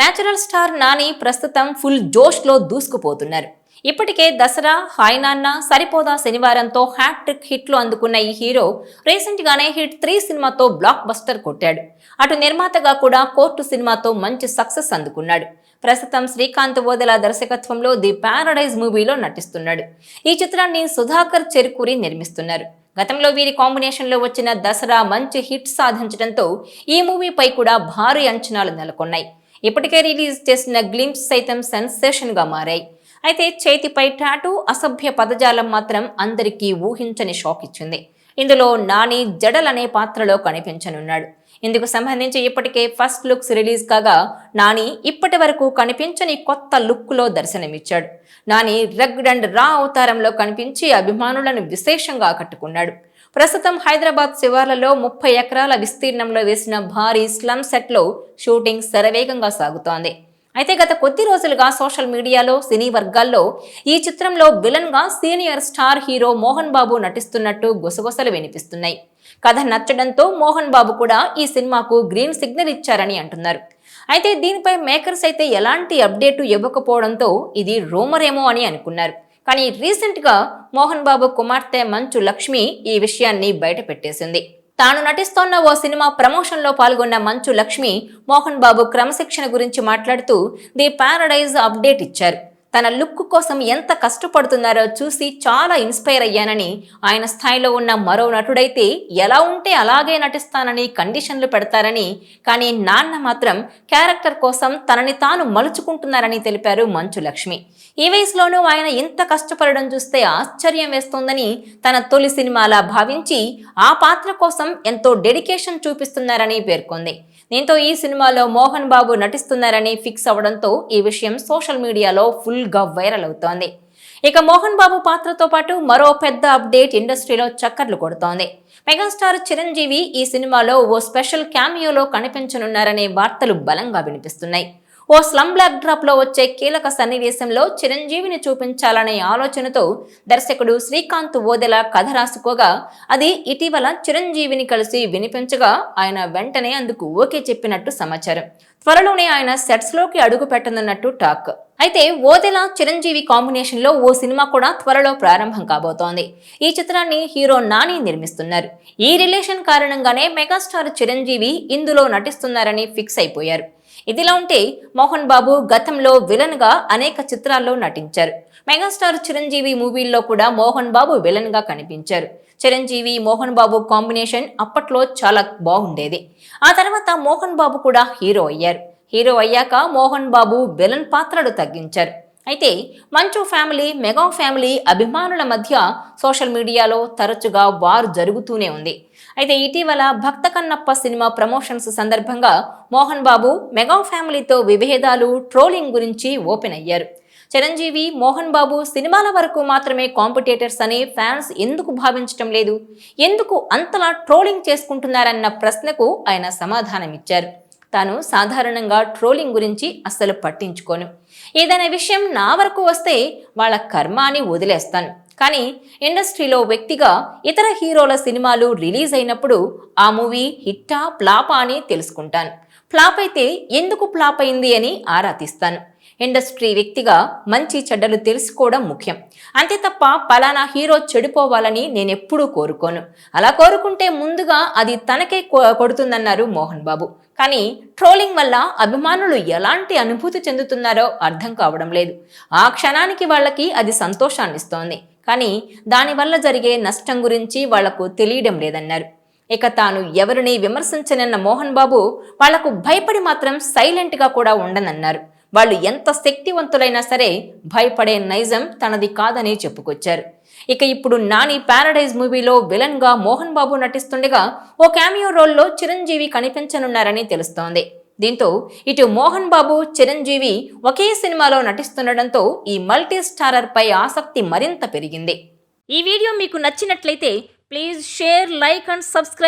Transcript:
Natural star Nani ప్రస్తుతం full జోష్లో దూసుకుపోతున్నారు. ఇప్పటికే Dasara hi నాన్న సరిపోదా శనివారంతో హ్యాట్రిక్ హిట్లు అందుకున్న ఈ హీరో రీసెంట్గానే హిట్ త్రీ సినిమాతో బ్లాక్ బస్టర్ కొట్టాడు. అటు నిర్మాతగా కూడా కోర్టు సినిమాతో మంచి సక్సెస్ అందుకున్నాడు. ప్రస్తుతం శ్రీకాంత్ ఓదెల దర్శకత్వంలో ది పారడైజ్ మూవీలో నటిస్తున్నాడు. ఈ చిత్రాన్ని సుధాకర్ చెరుకూరి నిర్మిస్తున్నారు. గతంలో వీరి కాంబినేషన్లో వచ్చిన దసరా మంచి హిట్ సాధించడంతో ఈ మూవీపై కూడా భారీ అంచనాలు నెలకొన్నాయి. ఇప్పటికే రిలీజ్ చేసిన గ్లింప్స్ సైతం సెన్సేషన్గా మారాయి. అయితే చేతిపై టాటూ అసభ్య పదజాలం మాత్రం అందరికీ ఊహించని షాక్ ఇచ్చింది. ఇందులో నాని జడల్ అనే పాత్రలో కనిపించనున్నాడు. ఇందుకు సంబంధించి ఇప్పటికే ఫస్ట్ లుక్స్ రిలీజ్ కాగా నాని ఇప్పటి వరకు కనిపించని కొత్త లుక్లో దర్శనమిచ్చాడు. నాని రగ్డ్ అండ్ రా అవతారంలో కనిపించి అభిమానులను విశేషంగా ఆకట్టుకున్నాడు. ప్రస్తుతం హైదరాబాద్ శివార్లలో ముప్పై ఎకరాల విస్తీర్ణంలో వేసిన భారీ స్లమ్ సెట్లో షూటింగ్ శరవేగంగా సాగుతోంది. అయితే గత కొద్ది రోజులుగా సోషల్ మీడియాలో సినీ వర్గాల్లో ఈ చిత్రంలో విలన్గా senior star hero Mohan Babu నటిస్తున్నట్టు గుసగుసలు వినిపిస్తున్నాయి. కథ నచ్చడంతో మోహన్ బాబు కూడా ఈ సినిమాకు గ్రీన్ సిగ్నల్ ఇచ్చారని అంటున్నారు. అయితే దీనిపై మేకర్స్ అయితే ఎలాంటి అప్డేటు ఇవ్వకపోవడంతో ఇది రోమరేమో అని అనుకున్నారు. కానీ రీసెంట్గా మోహన్ బాబు కుమార్తె మంచు లక్ష్మి ఈ విషయాన్ని బయటపెట్టేసింది తాను నటిస్తోన్న ఓ సినిమా ప్రమోషన్లో పాల్గొన్న మంచు లక్ష్మి మోహన్ బాబు క్రమశిక్షణ గురించి మాట్లాడుతూ ది పారడైజ్ అప్డేట్ ఇచ్చారు. తన లుక్ కోసం ఎంత కష్టపడుతున్నారో చూసి చాలా ఇన్స్పైర్ అయ్యానని ఆయన స్థాయిలో ఉన్న మరో నటుడైతే ఎలా ఉంటే అలాగే నటిస్తానని కండిషన్లు పెడతారని కానీ నాన్న మాత్రం క్యారెక్టర్ కోసం తనని తాను మలుచుకుంటున్నారని తెలిపారు మంచు లక్ష్మి. ఈ వయసులోనూ ఆయన ఇంత కష్టపడడం చూస్తే ఆశ్చర్యం వేస్తోందని తన తొలి సినిమాలా భావించి ఆ పాత్ర కోసం ఎంతో డెడికేషన్ చూపిస్తున్నారని పేర్కొంది. దీంతో ఈ సినిమాలో మోహన్ బాబు నటిస్తున్నారని ఫిక్స్ అవడంతో ఈ విషయం సోషల్ మీడియాలో ఫుల్ గా వైరల్ అవుతోంది. ఇక మోహన్ బాబు పాత్రతో పాటు మరో పెద్ద అప్డేట్ ఇండస్ట్రీలో చక్కర్లు కొడుతోంది. మెగాస్టార్ చిరంజీవి ఈ సినిమాలో ఓ స్పెషల్ క్యామియోలో కనిపించనున్నారనే వార్తలు బలంగా వినిపిస్తున్నాయి. ఓ స్లమ్ బ్లాక్ డ్రాప్లో వచ్చే కీలక సన్నివేశంలో చిరంజీవిని చూపించాలనే ఆలోచనతో దర్శకుడు శ్రీకాంత్ ఓదెల కథ రాసుకోగా అది ఇటీవల చిరంజీవిని కలిసి వినిపించగా ఆయన వెంటనే అందుకు ఓకే చెప్పినట్టు సమాచారం. త్వరలోనే ఆయన సెట్స్లోకి అడుగు పెట్టనున్నట్టు టాక్. అయితే ఓదెల చిరంజీవి కాంబినేషన్లో ఓ సినిమా కూడా త్వరలో ప్రారంభం కాబోతోంది. ఈ చిత్రాన్ని హీరో నాని నిర్మిస్తున్నారు. ఈ రిలేషన్ కారణంగానే మెగాస్టార్ చిరంజీవి ఇందులో నటిస్తున్నారని ఫిక్స్ అయిపోయారు. ఇదిలా ఉంటే మోహన్ బాబు గతంలో విలన్గా అనేక చిత్రాల్లో నటించారు. మెగాస్టార్ చిరంజీవి మూవీల్లో కూడా మోహన్ బాబు విలన్గా కనిపించారు. చిరంజీవి మోహన్ బాబు కాంబినేషన్ అప్పట్లో చాలా బాగుండేది. ఆ తర్వాత మోహన్ బాబు కూడా హీరో అయ్యారు. హీరో అయ్యాక మోహన్ బాబు విలన్ పాత్రలు తగ్గించారు. అయితే మంచు ఫ్యామిలీ మెగా ఫ్యామిలీ అభిమానుల మధ్య సోషల్ మీడియాలో తరచుగా వార్ జరుగుతూనే ఉంది. అయితే ఇటీవల భక్త కన్నప్ప సినిమా ప్రమోషన్స్ సందర్భంగా మోహన్ బాబు మెగా ఫ్యామిలీతో విభేదాలు ట్రోలింగ్ గురించి ఓపెన్ అయ్యారు. చిరంజీవి మోహన్ బాబు సినిమాల వరకు మాత్రమే కాంపిటేటర్స్ అని ఫ్యాన్స్ ఎందుకు భావించటం లేదు? ఎందుకు అంతలా ట్రోలింగ్ చేసుకుంటున్నారన్న ప్రశ్నకు ఆయన సమాధానమిచ్చారు. తాను సాధారణంగా ట్రోలింగ్ గురించి అస్సలు పట్టించుకోను. ఏదైనా విషయం నా వరకు వస్తే వాళ్ళ కర్మ అని వదిలేస్తాను. కానీ ఇండస్ట్రీలో వ్యక్తిగా ఇతర హీరోల సినిమాలు రిలీజ్ అయినప్పుడు ఆ మూవీ హిట్టా ఫ్లాపా అని తెలుసుకుంటాను. ఫ్లాప్ అయితే ఎందుకు ఫ్లాప్ అయింది అని ఆరా తీస్తాను. ఇండస్ట్రీ వ్యక్తిగా మంచి చెడ్డలు తెలుసుకోవడం ముఖ్యం. అంతే తప్ప పలానా హీరో చెడిపోవాలని నేనెప్పుడూ కోరుకోను. అలా కోరుకుంటే ముందుగా అది తనకే కొడుతుందన్నారు మోహన్ బాబు. కానీ ట్రోలింగ్ వల్ల అభిమానులు ఎలాంటి అనుభూతి చెందుతున్నారో అర్థం కావడం లేదు. ఆ క్షణానికి వాళ్ళకి అది సంతోషాన్ని ఇస్తోంది కానీ దానివల్ల జరిగే నష్టం గురించి వాళ్ళకు తెలియడం లేదన్నారు. ఇక తాను ఎవరిని విమర్శించనన్న మోహన్ బాబు వాళ్ళకు భయపడి మాత్రం సైలెంట్గా కూడా ఉండనన్నారు. వాళ్ళు ఎంత శక్తివంతులైనా సరే భయపడే నైజం తనది కాదని చెప్పుకొచ్చారు. ఇక ఇప్పుడు నాని పారడైజ్ మూవీలో విలన్గా మోహన్ బాబు నటిస్తుండగా ఓ క్యామియో రోల్లో చిరంజీవి కనిపించనున్నారని తెలుస్తోంది. దీంతో ఇటు మోహన్ బాబు చిరంజీవి ఒకే సినిమాలో నటిస్తుండటంతో ఈ మల్టీ స్టారర్ పై ఆసక్తి మరింత పెరిగింది. ఈ వీడియో మీకు నచ్చినట్లయితే please share like and subscribe